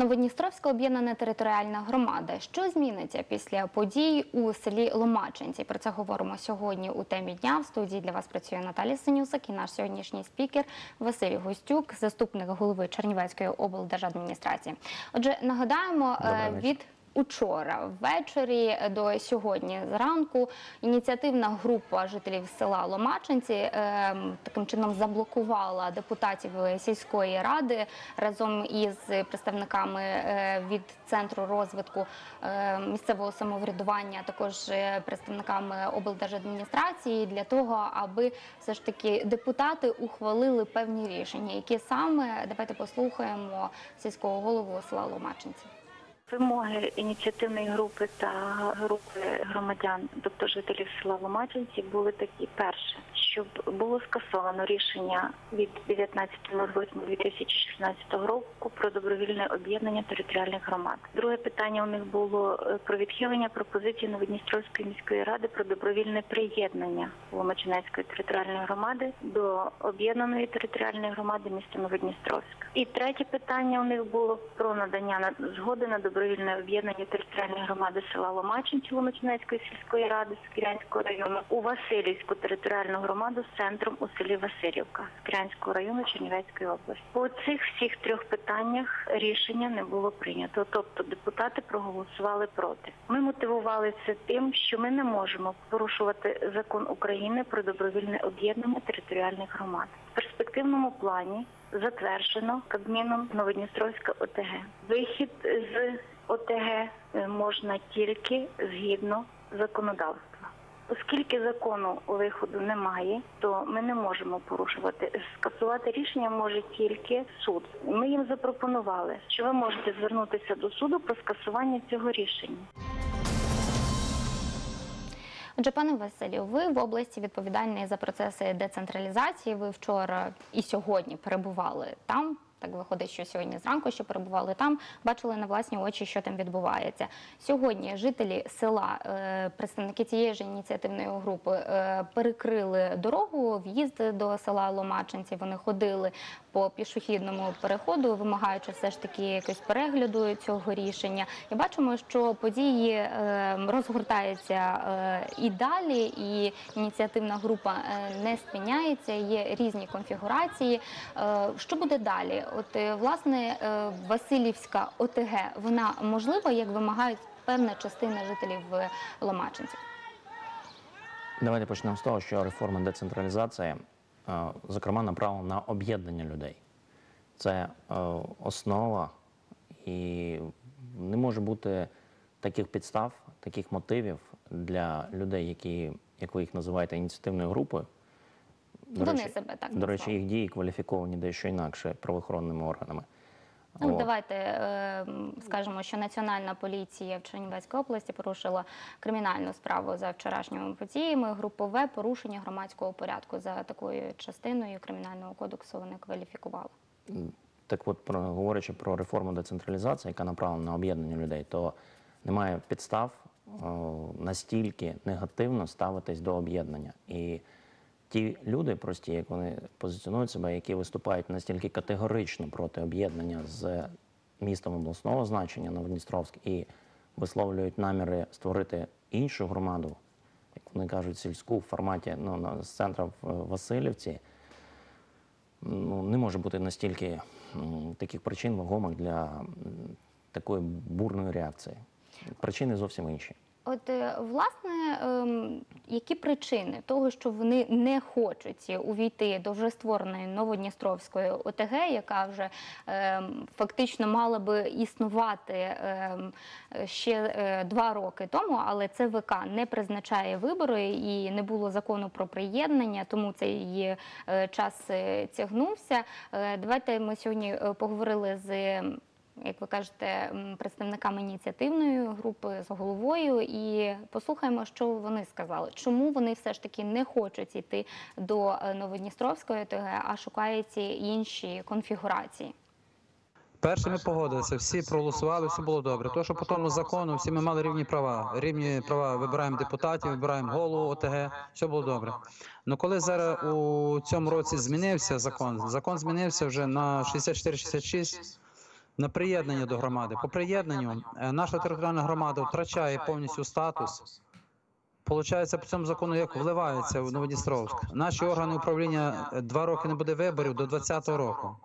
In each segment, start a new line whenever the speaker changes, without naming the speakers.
Новодністровська об'єднана територіальна громада. Що зміниться після подій у селі Ломачинці? Про це говоримо сьогодні у темі дня. В студії для вас працює Наталія Синюсак і наш сьогоднішній спікер Василь Гостюк, заступник голови Чернівецької облдержадміністрації. Отже, нагадаємо е, від. Учора ввечері до сьогодні зранку ініціативна група жителів села Ломачинці е, таким чином заблокувала депутатів сільської ради разом із представниками е, від центру розвитку е, місцевого самоврядування, також е, представниками облдержадміністрації для того, аби все ж таки депутати ухвалили певні рішення. Які саме давайте послухаємо сільського голову села Ломачинці.
Вимоги ініціативної групи та групи громадян, тобто жителів села Ломачинці, були такі: перше, щоб було скасовано рішення від 19.08.2016 року про добровільне об'єднання територіальних громад. Друге питання у них було е, про відхилення пропозиції Новодністровської міської ради про добровільне приєднання Ломачинецької територіальної громади до об'єднаної територіальної громади міста Новодністровська. І третє питання у них було про надання на- згоди на добровільне об'єднання територіальної громади села Ломачинці Ломачинецької сільської ради Скірянського району у Васильівську територіальну громаду з центром у селі Васильівка Скірянського району Чернівецької області. По цих всіх трьох питаннях рішення не було прийнято. Тобто депутати проголосували проти. Ми мотивували це тим, що ми не можемо порушувати закон України про добровільне об'єднання територіальних громад. В перспективному плані затверджено Кабміном Новодністровська ОТГ. Вихід з ОТГ е, можна тільки згідно законодавства. Оскільки закону виходу немає, то ми не можемо порушувати. Скасувати рішення може тільки суд. Ми їм запропонували, що ви можете звернутися до суду про скасування цього рішення.
Отже, пане Василю, ви в області відповідальний за процеси децентралізації. Ви вчора і сьогодні перебували там. Так виходить, що сьогодні зранку, що перебували там, бачили на власні очі, що там відбувається. Сьогодні жителі села, е, представники цієї ж ініціативної групи, е, перекрили дорогу, в'їзд до села Ломаченці. Вони ходили по пішохідному переходу, вимагаючи все ж таки якось перегляду цього рішення. І бачимо, що події е, розгортаються е, і далі, і ініціативна група е, не спиняється. Є різні конфігурації. Що буде далі? От власне Васильівська ОТГ, вона можлива, як вимагають певна частина жителів Ломачинців.
Давайте почнемо з того, що реформа децентралізації, зокрема, направлена на об'єднання людей. Це е, основа, і не може бути таких підстав, таких мотивів для людей, які, як ви їх називаєте, ініціативною групою. До
Вони
речі,
себе так
До речі, їх дії кваліфіковані дещо інакше правоохоронними органами.
Ну, давайте е, скажемо, що Національна поліція в Чернівецькій області порушила кримінальну справу за вчорашніми подіями. Групове порушення громадського порядку за такою частиною кримінального кодексу вони кваліфікували.
Так от, про, говорячи про реформу децентралізації, яка направлена на об'єднання людей, то немає підстав о, настільки негативно ставитись до об'єднання. І ті люди, прості, як вони позиціонують себе, які виступають настільки категорично проти об'єднання з містом обласного значення Новодністровськ і висловлюють наміри створити іншу громаду, як вони кажуть, сільську в форматі ну, з центра в Васильівці ну, не може бути настільки таких причин вагомих для такої бурної реакції. Причини зовсім інші.
От е, власне, ем, які причини того, що вони не хочуть увійти до вже створеної Новодністровської ОТГ, яка вже ем, фактично мала би існувати ем, ще е, два роки тому, але ЦВК не призначає вибори і не було закону про приєднання, тому цей е, час тягнувся. Давайте ми сьогодні поговорили з як ви кажете, представниками ініціативної групи з головою, і послухаємо, що вони сказали. Чому вони все ж таки не хочуть йти до е, Новодністровської ОТГ, а шукають інші конфігурації.
Перше ми погодилися, всі проголосували, все було добре. То, що по тому закону всі ми мали рівні права. Рівні права вибираємо депутатів, вибираємо голову ОТГ, все було добре. Ну коли зараз у цьому році змінився закон, закон змінився вже на 64-66, на приєднання до громади. По приєднанню е, наша територіальна громада втрачає повністю статус. Получається, по цьому закону як вливається в Новодністровськ. Наші органи управління е, два роки не буде виборів до 2020 року.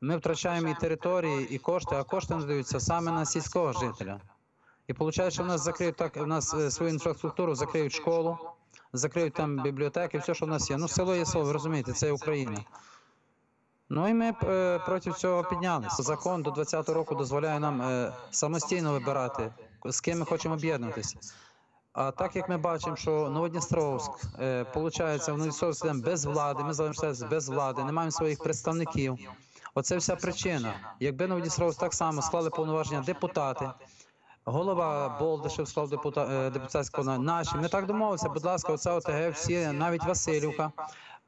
Ми втрачаємо і території, і кошти, а кошти надаються саме на сільського жителя. І виходить, що в нас закриють так, в нас е, свою інфраструктуру, закриють школу, закриють там бібліотеки, все, що в нас є. Ну, село є село, ви розумієте, це Україна. Ну і ми е, проти цього піднялися. Закон до 2020 року дозволяє нам е, самостійно вибирати, з ким ми хочемо об'єднуватися. А так як ми бачимо, що Новодністровськ, е, в Новодністровськ без влади, ми залишаємося без влади, не маємо своїх представників. Оце вся причина. Якби Новодністровськ так само склали повноваження депутати, голова Болдишев склав депута, е, депутатське наші, ми так домовилися, будь ласка, оце ОТГ, всі, навіть Васильівка,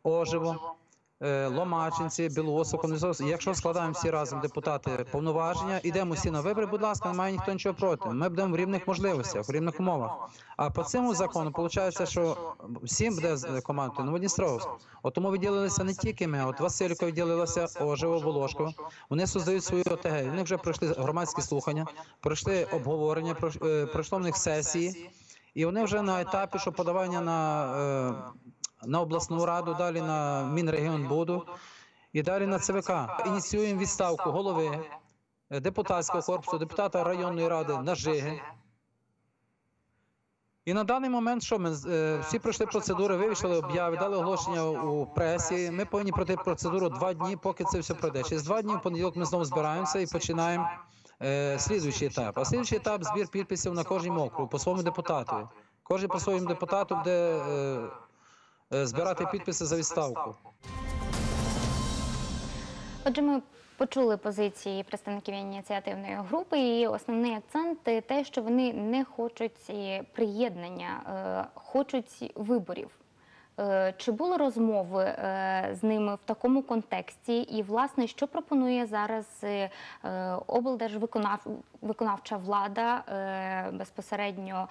Ожево, е, Ломачинці, Білоусов, Конвізов. Якщо складаємо всі разом депутати повноваження, ідемо всі на вибори, будь ласка, немає ніхто нічого проти. Ми будемо в рівних можливостях, в рівних умовах. А по цьому закону виходить, що всім буде командувати Новодністровськ. От тому виділилися не тільки ми, от Васильівка відділилася, Ожево, Волошково. Вони создають свою ОТГ. Вони вже пройшли громадські слухання, пройшли обговорення, е, пройшло в них сесії. І вони вже на етапі, що подавання на, е, на обласну раду, далі на Мінрегіонбуду і далі на ЦВК. Ініціюємо відставку голови е, депутатського корпусу, депутата районної ради Нажиги. І на даний момент, що ми е, всі пройшли процедури, вивішали обяви, дали оголошення у пресі. Ми повинні пройти процедуру два дні, поки це все пройде. Через два дні в понеділок ми знову збираємося і починаємо е, слідуючий етап. А слідуючий етап збір підписів на кожній округу по своєму депутату. Кожен по своєму депутату буде е, збирати підписи за відставку.
Отже, ми почули позиції представників ініціативної групи, і основний акцент те, що вони не хочуть е, приєднання, е, хочуть виборів. Е, Чи були розмови е, з ними в такому контексті? І, власне, що пропонує зараз е, облдержвиконавча влада, безпосередньо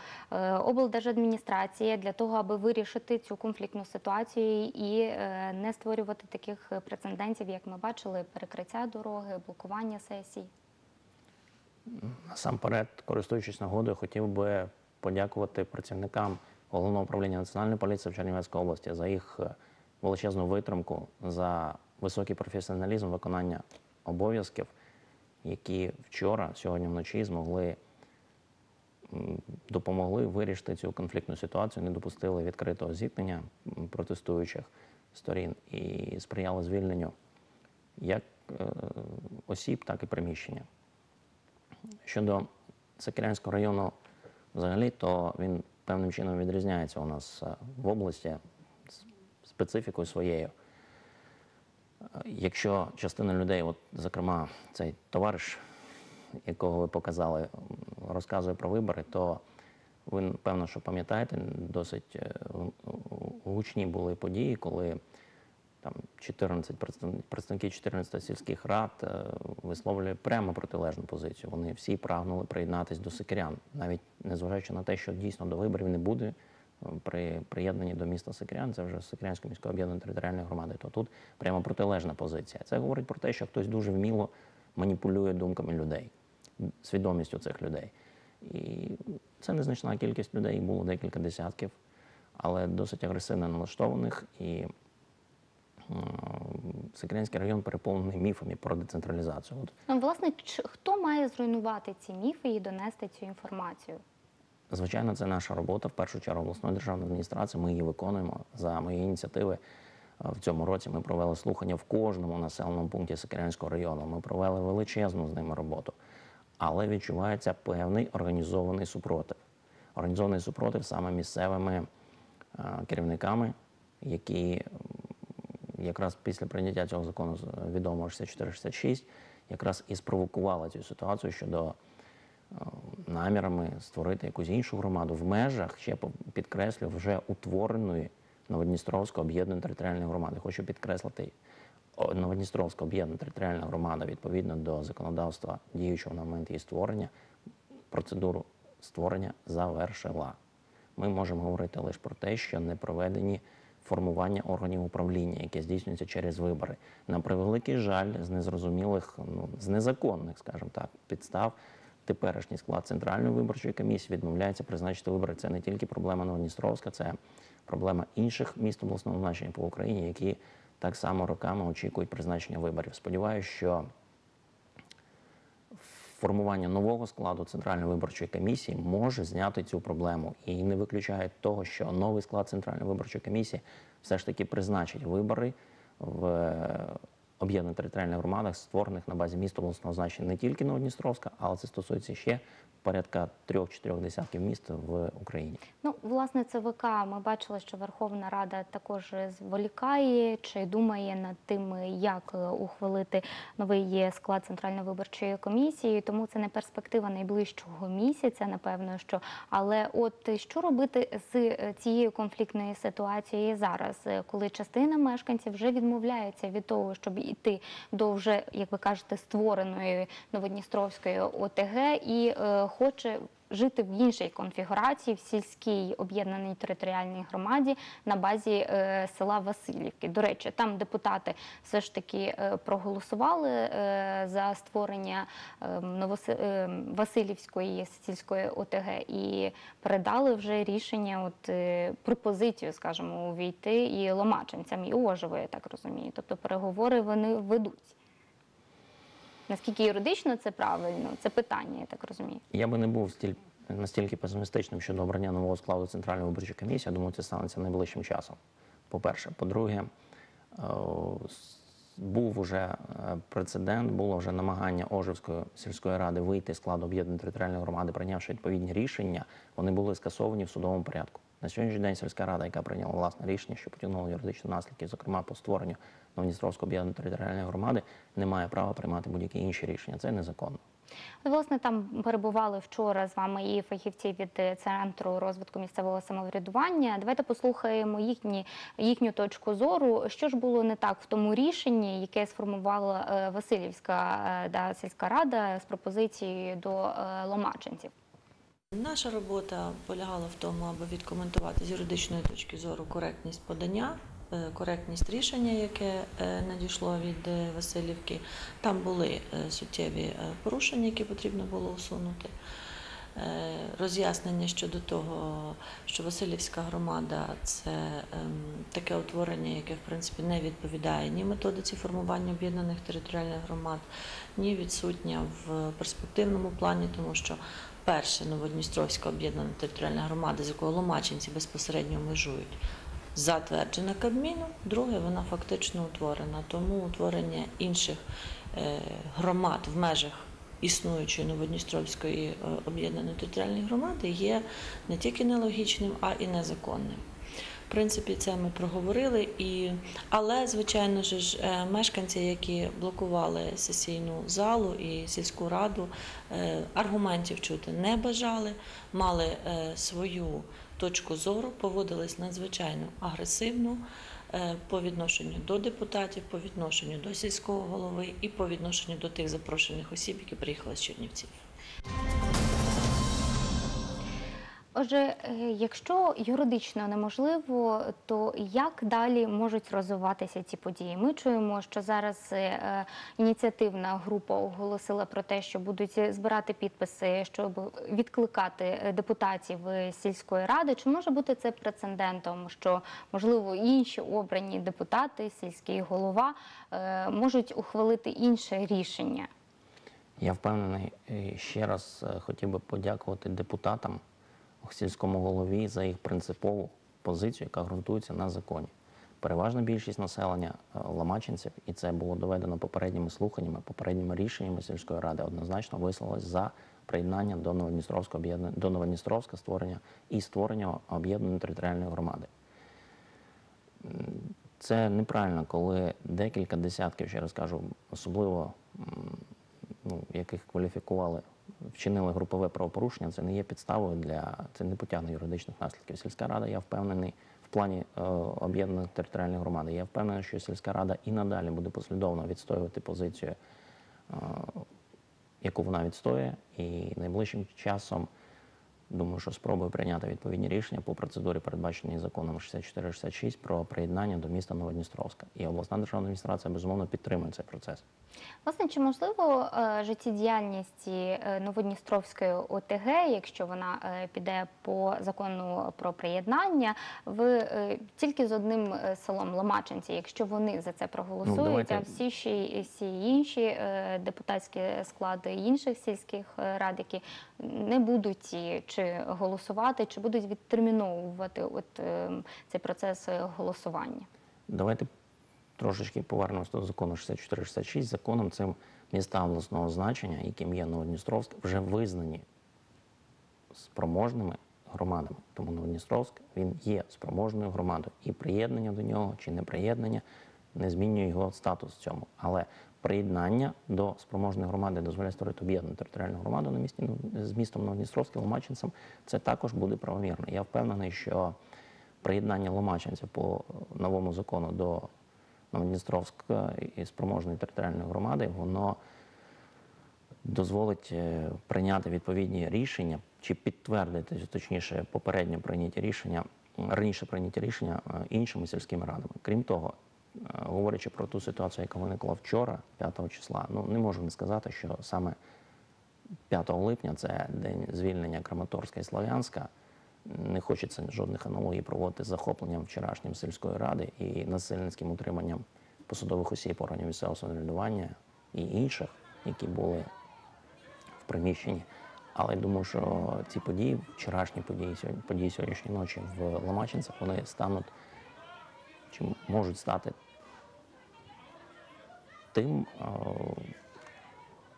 облдержадміністрація для того, аби вирішити цю конфліктну ситуацію і не створювати таких прецедентів, як ми бачили, перекриття дороги, блокування сесій?
Насамперед, користуючись нагодою, хотів би подякувати працівникам головного управління національної поліції в Чернівецькій області за їх е, величезну витримку, за високий професіоналізм виконання обов'язків, які вчора, сьогодні вночі змогли допомогли вирішити цю конфліктну ситуацію, не допустили відкритого зіткнення протестуючих сторін і сприяли звільненню як е, осіб, так і приміщення. Щодо Сокирянського району взагалі, то він певним чином відрізняється у нас е, в області специфікою своєю. Е, Якщо частина людей, от, зокрема, цей товариш, якого ви показали, розказує про вибори, то ви, певно, що пам'ятаєте, досить е, гучні були події, коли там 14 представ- представники 14 сільських рад висловлюють прямо протилежну позицію. Вони всі прагнули приєднатися до Сикирян, навіть незважаючи на те, що дійсно до виборів не буде е, при приєднанні до міста Сикирян, це вже Сикирянської міської об'єднаної територіальної громади. То тут прямо протилежна позиція. Це говорить про те, що хтось дуже вміло маніпулює думками людей, свідомістю цих людей. І це незначна кількість людей, їх було декілька десятків, але досить агресивно налаштованих і Сикирянський район переповнений міфами про децентралізацію.
Ну, власне, чи- хто має зруйнувати ці міфи і донести цю інформацію?
Звичайно, це наша робота в першу чергу обласної державної адміністрації. Ми її виконуємо за мої ініціативи. е, В цьому році ми провели слухання в кожному населеному пункті Сикирянського району. Ми провели величезну з ними роботу, але відчувається певний організований супротив. Організований супротив саме місцевими е, керівниками, які якраз після прийняття цього закону відомого 6466 якраз і спровокувала цю ситуацію щодо намірами створити якусь іншу громаду в межах, ще підкреслю, вже утвореної Новодністровської об'єднаної територіальної громади. Хочу підкреслити, Новодністровська об'єднана територіальна громада відповідно до законодавства діючого на момент її створення, процедуру створення завершила. Ми можемо говорити лише про те, що не проведені формування органів управління, яке здійснюється через вибори. На превеликий жаль, з незрозумілих, ну з незаконних, скажімо так, підстав. Теперішній склад центральної виборчої комісії відмовляється призначити вибори. Це не тільки проблема Новодністровська, це проблема інших міст обласного значення по Україні, які так само роками очікують призначення виборів. Сподіваюся, що формування нового складу Центральної виборчої комісії може зняти цю проблему і не виключає того, що новий склад Центральної виборчої комісії все ж таки призначить вибори в об'єднаних територіальних громадах, створених на базі міста обласного значення не тільки Новодністровська, але це стосується ще порядка трьох-чотирьох десятків міст в Україні.
Ну, власне, ЦВК ми бачили, що Верховна Рада також зволікає чи думає над тим, як ухвалити новий склад центральної виборчої комісії. Тому це не перспектива найближчого місяця, напевно, що але от що робити з цією конфліктною ситуацією зараз, коли частина мешканців вже відмовляється від того, щоб іти до вже, як ви кажете, створеної Новодністровської ОТГ і е, хоче жити в іншій конфігурації в сільській об'єднаній територіальній громаді на базі е, села Васильівки. До речі, там депутати все ж таки е, проголосували е, за створення Васильівської сільської ОТГ і передали вже рішення, от пропозицію, скажімо, увійти і ломачинцям, і Ожево, я так розумію. Тобто переговори вони ведуть. Наскільки юридично це правильно, це питання, я так розумію.
Я би не був стіль... настільки песимістичним щодо обрання нового складу Центральної виборчої комісії. Я думаю, це станеться найближчим часом. По-перше, по-друге, е, був уже е, прецедент, було вже намагання Ожевської сільської ради вийти з складу об'єднаної територіальної громади, прийнявши відповідні рішення. Вони були скасовані в судовому порядку. На сьогоднішній день сільська рада, яка прийняла власне рішення, що потягнула юридичні наслідки, зокрема по створенню Новодністровської об'єднаної територіальної громади, не має права приймати будь-які інші рішення. Це незаконно.
Власне, там перебували вчора з вами і фахівці від е, центру розвитку місцевого самоврядування. Давайте послухаємо їхні їхню точку зору. Що ж було не так в тому рішенні, яке сформувала е, Васильівська е, да, сільська рада з пропозицією до ломачинців?
Наша робота полягала в тому, аби відкоментувати з юридичної точки зору коректність подання, коректність рішення, яке е, надійшло від е, Васильівки. Там були е, суттєві е, порушення, які потрібно було усунути. Е, Роз'яснення щодо того, що Васильівська громада це ем, таке утворення, яке в принципі не відповідає ні методиці формування об'єднаних територіальних громад, ні відсутня в перспективному плані, тому що перше Новодністровська об'єднана територіальна громада, з якою ломачинці безпосередньо межують, затверджена Кабміном, друге, вона фактично утворена. Тому утворення інших е, громад в межах існуючої Новодністровської е, об'єднаної територіальної громади є не тільки нелогічним, а і незаконним. В принципі, це ми проговорили, і... але, звичайно ж, е, мешканці, які блокували сесійну залу і сільську раду, аргументів чути не бажали, мали свою точку зору, поводились надзвичайно агресивно е, по відношенню до депутатів, по відношенню до сільського голови і по відношенню до тих запрошених осіб, які приїхали з Чернівців.
Отже, е, якщо юридично неможливо, то як далі можуть розвиватися ці події? Ми чуємо, що зараз е, е, ініціативна група оголосила про те, що будуть збирати підписи, щоб відкликати депутатів сільської ради. Чи може бути це прецедентом, що можливо інші обрані депутати, сільський голова можуть ухвалити інше рішення?
Я впевнений, ще раз хотів би подякувати депутатам, сільському голові за їх принципову позицію, яка ґрунтується на законі. Переважна більшість населення е, ламачинців, і це було доведено попередніми слуханнями, попередніми рішеннями сільської ради, однозначно висловилось за приєднання до Новодністровського об'єднання до Новодністровська створення і створення об'єднаної територіальної громади. Це неправильно, коли декілька десятків, ще раз кажу, особливо ну, яких кваліфікували, вчинили групове правопорушення, це не є підставою для це не потягне юридичних наслідків. Сільська рада, я впевнений, в плані е, об'єднаних територіальних громад. Я впевнений, що сільська рада і надалі буде послідовно відстоювати позицію, е, яку вона відстоює, і найближчим часом думаю, що спробую прийняти відповідні рішення по процедурі, передбаченій законом 6466 про приєднання до міста Новодністровська. І обласна державна адміністрація безумовно підтримує цей процес.
Власне, чи можливо е, життєдіяльність е, Новодністровської ОТГ, якщо вона е, піде по закону про приєднання, в е, тільки з одним селом Ломачинці, якщо вони за це проголосують,
Ну, давайте-
а всі ще всі інші депутатські склади інших сільських рад, які не будуть чи голосувати, чи будуть відтерміновувати от е, цей процес е, голосування?
Давайте трошечки повернемось до закону 6466. Законом цим міста обласного значення, яким є Новодністровськ, вже визнані спроможними громадами. Тому Новодністровськ він є спроможною громадою. І приєднання до нього чи не приєднання не змінює його статус в цьому. Але приєднання до спроможної громади дозволяє створити об'єднану територіальну громаду на місті ну, з містом Новодністровським Ломачинцем. Це також буде правомірно. Я впевнений, що приєднання Ломачинця по новому закону до Новодністровська і спроможної територіальної громади, воно дозволить е, прийняти відповідні рішення чи підтвердити, точніше, попередньо прийняті рішення, раніше прийняті рішення е, іншими сільськими радами. Крім того, говорячи про ту ситуацію, яка виникла вчора, 5 числа, ну не можу не сказати, що саме 5 липня це день звільнення Краматорська і Слов'янська. Не хочеться жодних аналогій проводити з захопленням вчорашнім сільської ради і насильницьким утриманням посадових осіб органів місцевого самоврядування і інших, які були в приміщенні. Але я думаю, що ці події, вчорашні події, події сьогоднішньої ночі в Ломачинцях, вони стануть чи можуть стати тим,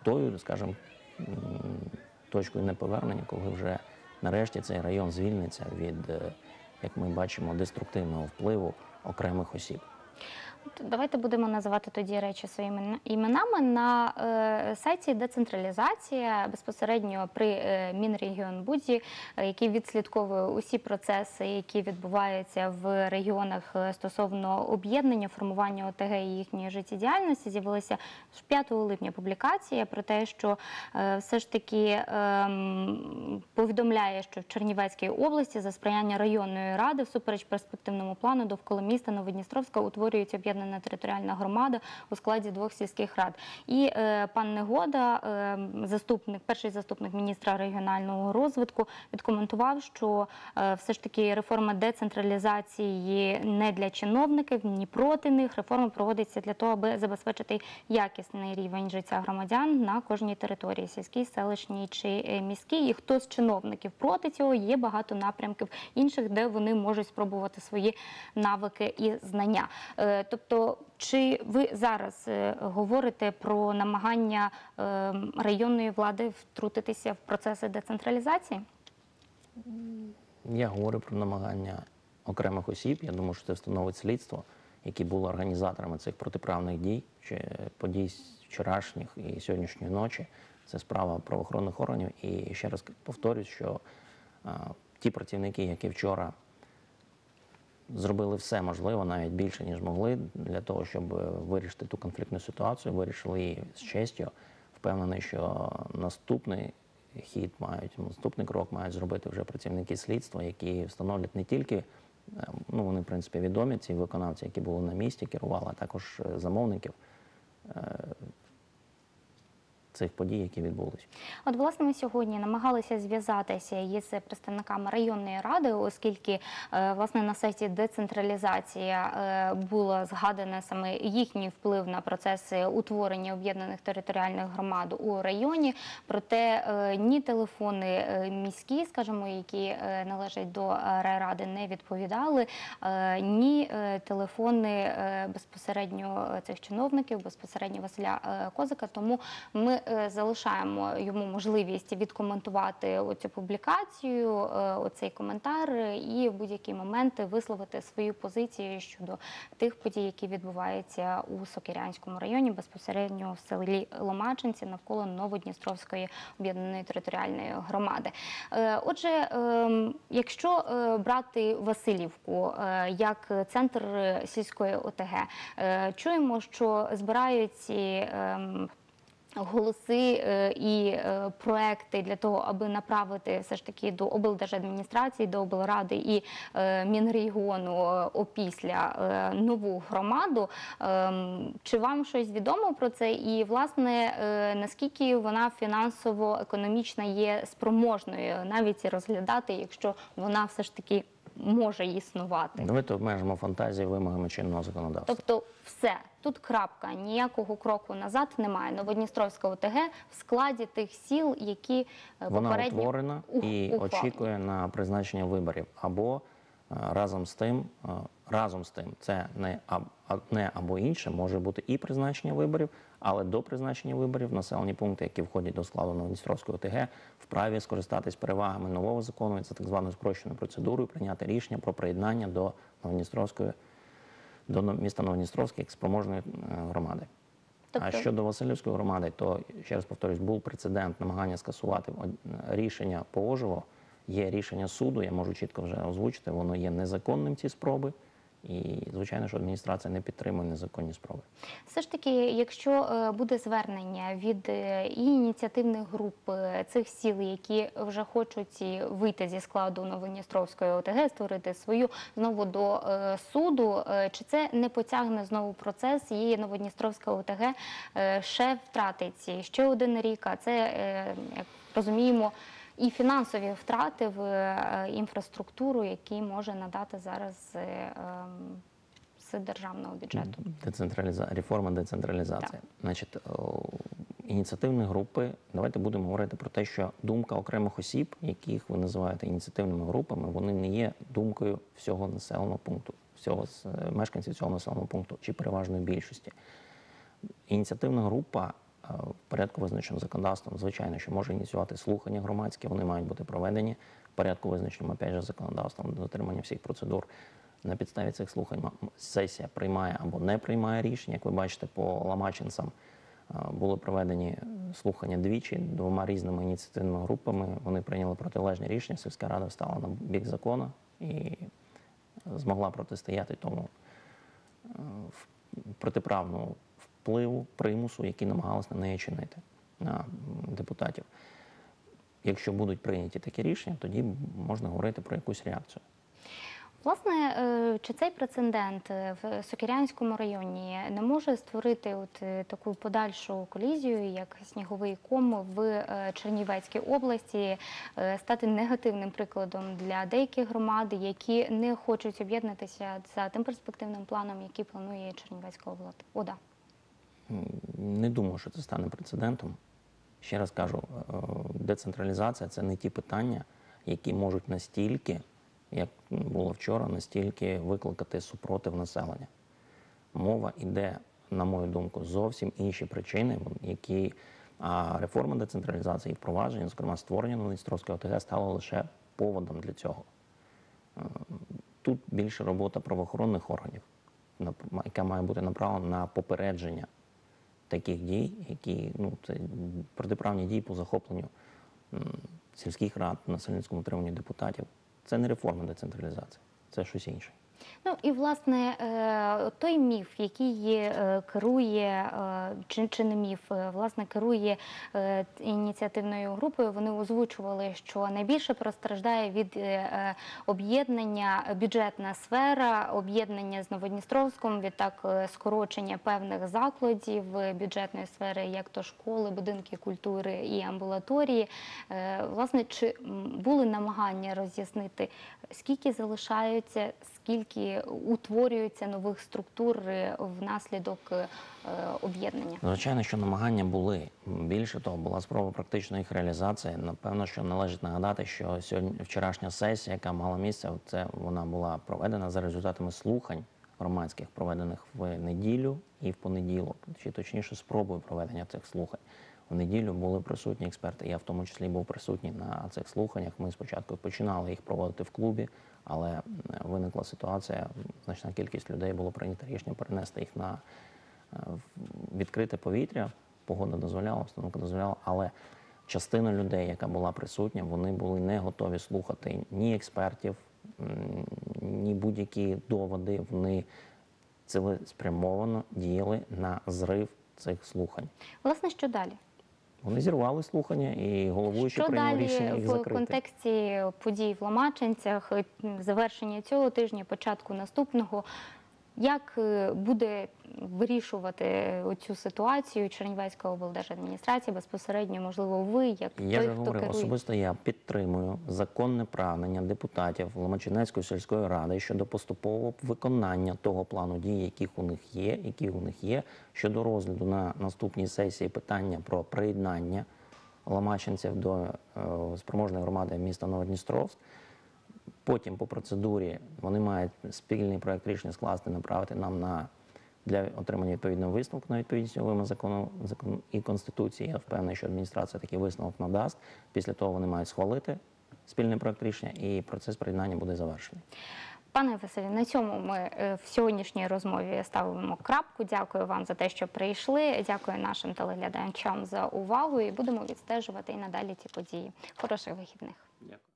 тою, скажімо, точкою неповернення, коли вже нарешті цей район звільниться від, е, як ми бачимо, деструктивного впливу окремих осіб.
Давайте будемо називати тоді речі своїми іменами. На е, сайті децентралізація безпосередньо при е, Мінрегіонбуді, е, який відслідковує усі процеси, які відбуваються в регіонах е, стосовно об'єднання, формування ОТГ і їхньої життєдіяльності, з'явилася 5 липня публікація про те, що е, все ж таки ем, повідомляє, що в Чернівецькій області за сприяння районної ради всупереч перспективному плану довкола міста Новодністровська утворюється об'єднана територіальна громада у складі двох сільських рад. І е, пан Негода, е, заступник, перший заступник міністра регіонального розвитку, відкоментував, що е, все ж таки реформа децентралізації не для чиновників, ні проти них. Реформа проводиться для того, аби забезпечити якісний рівень життя громадян на кожній території, сільській, селищній чи міській. І хто з чиновників проти цього є багато напрямків інших, де вони можуть спробувати свої навики і знання. Е, Тобто, чи ви зараз е, говорите про намагання е, районної влади втрутитися в процеси децентралізації?
Я говорю про намагання окремих осіб. Я думаю, що це встановить слідство, які були організаторами цих протиправних дій, чи подій вчорашніх і сьогоднішньої ночі. Це справа правоохоронних органів. І ще раз повторюсь, що а, ті працівники, які вчора зробили все можливе, навіть більше ніж могли, для того, щоб е, вирішити ту конфліктну ситуацію, вирішили її з честю. Впевнений, що наступний хід мають, наступний крок мають зробити вже працівники слідства, які встановлять не тільки. е, Ну, вони, в принципі, відомі, ці виконавці, які були на місці, керували, а також е, замовників е, цих подій, які відбулись.
От, власне, ми сьогодні намагалися зв'язатися із представниками районної ради, оскільки е, власне на сайті децентралізація е, було згадане саме їхній вплив на процеси утворення об'єднаних територіальних громад у районі. Проте е, ні телефони міські, скажімо, які належать до райради, не відповідали, ні телефони безпосередньо цих чиновників, безпосередньо Василя Козика. Тому ми залишаємо йому можливість відкоментувати оцю публікацію, е, оцей коментар, е, і в будь-які моменти висловити свою позицію щодо тих подій, які відбуваються у Сокирянському районі, безпосередньо в селі Ломачинці навколо Новодністровської об'єднаної територіальної громади. Е, Отже, ем, якщо е, брати Васильівку е, як центр сільської ОТГ, е, чуємо, що збирають ці ем, голоси е, і е, проекти для того, аби направити все ж таки до облдержадміністрації, до облради і е, Мінрегіону опісля нову громаду. Ем, Чи вам щось відомо про це? І власне наскільки вона фінансово-економічно є спроможною навіть розглядати, якщо вона все ж таки може існувати?
Давайте обмежимо фантазії вимогами чинного законодавства.
Тобто, все тут крапка, ніякого кроку назад немає. Новодністровська ОТГ в складі тих сіл, які е,
Вона утворена і
ухвалені.
очікує на призначення виборів. Або разом з тим, е, разом з тим, це не аб- не або інше, може бути і призначення виборів, але до призначення виборів населені пункти, які входять до складу Новодністровської ОТГ, вправі скористатись перевагами нового закону, і це так званою спрощеною процедурою, прийняти рішення про приєднання до Новодністровської до міста Новодністровське як спроможної е, громади. А
Тобто-
щодо Васильівської громади, то ще раз повторюсь, був прецедент намагання скасувати од- рішення по Ожево. Є рішення суду, я можу чітко вже озвучити, воно є незаконним ці спроби. І звичайно, що адміністрація не підтримує незаконні спроби.
Все ж таки, якщо е, буде звернення від е, ініціативних груп е, цих сіл, які вже хочуть вийти зі складу Новодністровської ОТГ, створити свою знову до суду, чи це не потягне знову процес? І Новодністровська ОТГ ще втратить ще один рік. А це як розуміємо. І фінансові втрати в е, інфраструктуру, які може надати зараз е, ем, з державного бюджету.
Децентраліза... Реформа децентралізації.
Так.
Значить, ініціативні групи, давайте будемо говорити про те, що думка окремих осіб, яких ви називаєте ініціативними групами, вони не є думкою всього населеного пункту, всього е, мешканців цього населеного пункту чи переважної більшості. Ініціативна група в порядку визначеному законодавством, звичайно, що може ініціювати слухання громадські, вони мають бути проведені в порядку визначеному опять же, законодавством, дотримання всіх процедур. На підставі цих слухань сесія приймає або не приймає рішення. Як ви бачите, по Ламачинцям е, були проведені слухання двічі двома різними ініціативними групами. Вони прийняли протилежні рішення. Сільська рада встала на бік закону і змогла протистояти тому е, протиправному впливу, примусу, який намагалися на неї чинити на депутатів. Якщо будуть прийняті такі рішення, тоді можна говорити про якусь реакцію.
Власне, е, чи цей прецедент е, в Сокирянському районі не може створити от е, таку подальшу колізію, як сніговий ком в Чернівецькій області, стати негативним прикладом для деяких громад, які не хочуть об'єднатися за тим перспективним планом, який планує Чернівецька область?
Не думаю, що це стане прецедентом. Ще раз кажу, е, децентралізація це не ті питання, які можуть настільки, як було вчора, настільки викликати супротив населення. Мова йде, на мою думку, зовсім інші причини, які а реформа децентралізації і впровадження, зокрема створення Новодністровської ОТГ, стало лише поводом для цього. Е, Тут більше робота правоохоронних органів, яка має бути направлена на попередження таких дій, які ну, це протиправні дії по захопленню сільських рад, насильницькому утриманню депутатів. Це не реформа децентралізації, це щось інше.
Ну і власне е, той міф, який е, керує е, чи, чи не міф, власне керує ініціативною групою. Вони озвучували, що найбільше постраждає від об'єднання бюджетна сфера, об'єднання з Новодністровськом, відтак скорочення певних закладів бюджетної сфери, як то школи, будинки культури і амбулаторії. Власне, чи були намагання роз'яснити, скільки залишаються, скільки утворюється нових структур е, внаслідок е, об'єднання?
Звичайно, що намагання були. Більше того, була спроба практичної їх реалізації. Напевно, що належить нагадати, що сьогодні вчорашня сесія, яка мала місце, це вона була проведена за результатами слухань громадських, проведених в неділю і в понеділок, чи точніше спробою проведення цих слухань. В неділю були присутні експерти. Я в тому числі був присутній на цих слуханнях. Ми спочатку починали їх проводити в клубі, але е, виникла ситуація. Значна кількість людей було прийнято рішення перенести їх на е, відкрите повітря. Погода дозволяла, обстановка дозволяла, але частина людей, яка була присутня, вони були не готові слухати ні експертів, ні будь-які доводи. Вони цілеспрямовано діяли на зрив цих слухань.
Власне, що далі?
Вони зірвали слухання і головуючий
Що
прийняв
далі
рішення їх
в контексті подій в Ломачинцях, е, завершення цього тижня, початку наступного? Як е, буде вирішувати цю ситуацію Чернівецька облдержадміністрація безпосередньо, можливо, ви, як
Я
той,
вже
хто
говорив,
керує?
особисто я підтримую законне прагнення депутатів Ломачинецької сільської ради щодо поступового виконання того плану дій, яких у них є, які у них є, щодо розгляду на наступній сесії питання про приєднання Ломачинців до е, спроможної громади міста Новодністровськ. Потім по процедурі вони мають спільний проект рішення скласти, направити нам на для отримання відповідного висновку на відповідність умовам закону закону і конституції. Я впевнений, що адміністрація такий висновок надасть. Після того вони мають схвалити спільний проект рішення, і процес приєднання буде завершений.
Пане Василю, на цьому ми е, в сьогоднішній розмові ставимо крапку. Дякую вам за те, що прийшли. Дякую нашим телеглядачам за увагу і будемо відстежувати і надалі ці події. Хороших вихідних.
Дякую.